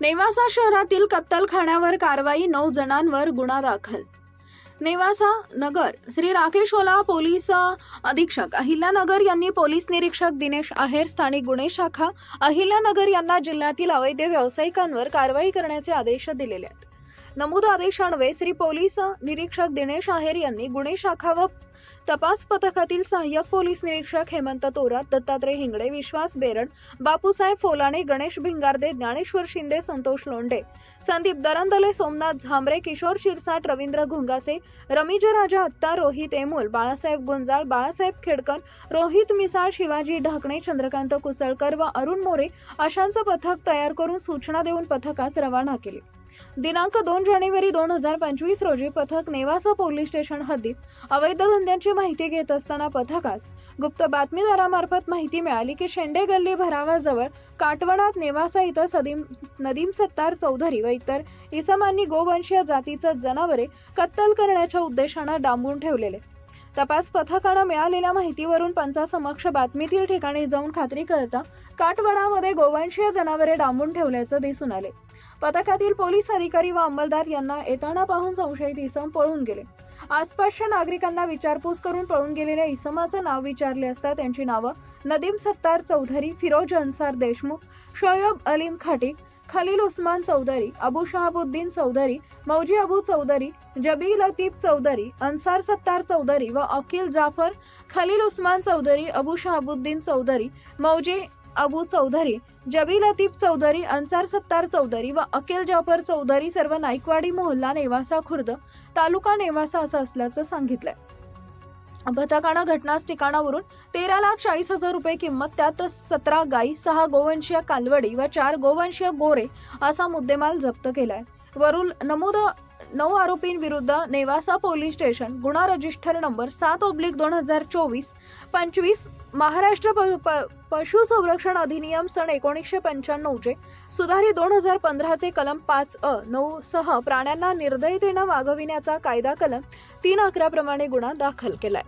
नेवासा शहरातील कत्तलखान्यावर कारवाई नऊ जणांवर गुन्हा दाखल. नेवासा नगर श्री राकेश ओला पोलीस अधीक्षक. अहिल्यानगर यांनी पोलीस निरीक्षक दिनेश आहेर स्थानिक गुन्हे शाखा. अहिल्यानगर यांना जिल्ह्यातील अवैध व्यावसायिकांवर कारवाई करण्याचे आदेश दिलेले आहेत. नमूद आदेशान्वये श्री पोलीस निरीक्षक दिनेश आहेर यांनी गुन्हे शाखा व तपास पथकातील सहाय्यक पोलीस निरीक्षक हेमंत तोरात दत्तात्रय हिंगडे विश्वास बेरड बापूसाहेब फोलाणे गणेश भिंगारदे ज्ञानेश्वर शिंदे संतोष लोंढे संदीप दरंदले सोमनाथ झांबरे किशोर शिरसाट रवींद्र घुंगासे रमीज राजा अत्ता रोहित एमोल बाळासाहेब गुंजाळ बाळासाहेब खेडकर रोहित मिसाळ शिवाजी ढाकणे चंद्रकांत कुसळकर व अरुण मोरे अशांचं पथक तयार करून सूचना देऊन पथकास रवाना केले. दिनांक दोन जानेवारी दोन हजार पंचवीस रोजी पथक नेवासा पोलीस स्टेशन हद्दीत अवैध धंद्यांची माहिती घेत असताना पथकास गुप्त बातमीदारामार्फत माहिती मिळाली की शेंडे गल्ली भरावाजवळ काटवडात नेवासा इथं सदीम नदीम सत्तार चौधरी व इतर इसमांनी गोवंशीय जातीचं जनावरे कत्तल करण्याच्या उद्देशानं डांबून ठेवलेले. तपास पथकानं मिळालेल्या माहितीवरून पंचासमक्ष बातमीतील ठिकाणी जाऊन खात्री करता काटवडामध्ये गोवंशीय जनावरे डांबून ठेवल्याचं दिसून आले. पथकातील पोलीस अधिकारी व अंमलदार यांना येताना पाहून संशयित इसम पळून गेले. आसपासच्या नागरिकांना विचारपूस करून पळून गेलेल्या इसमाचं नाव विचारले असता त्यांची नावं नदीम सत्तार चौधरी फिरोज अन्सार देशमुख शोयब अलीम खाटी खलील उस्मान चौधरी अबू शहाबुद्दीन चौधरी मौजी अबू चौधरी जबी लतीफ चौधरी अन्सार सत्तार चौधरी व अकील जाफर खलील उस्मान चौधरी अबू शहाबुद्दीन चौधरी मौजी अबू चौधरी जबी लतीफ चौधरी अन्सार सत्तार चौधरी व अकेल जाफर चौधरी सर्व नाईकवाडी मोहल्ला नेवासा खुर्द तालुका नेवासा असं असल्याचं सांगितलंय. पथकानं घटनाच ठिकाणावरून तेरा लाख चाळीस हजार रुपये किंमत त्यात सतरा गाई सहा गोवंशीय कालवडी व चार गोवंशीय गोरे असा मुद्देमाल जप्त केलाय. वरून नमूद नऊ आरोपींविरुद्ध नेवासा पोलीस स्टेशन गुन्हा रजिस्टर नंबर सात ओब्लिक दोन हजार चोवीस पंचवीस महाराष्ट्र प प पशुसंरक्षण अधिनियम सन एकोणीसशे पंच्याण्णवचे सुधारित दोन हजार पंधराचे कलम पाच अ नऊ सह प्राण्यांना निर्दयतेनं वागविण्याचा कायदा कलम तीन अकरा प्रमाणे गुन्हा दाखल केलाय.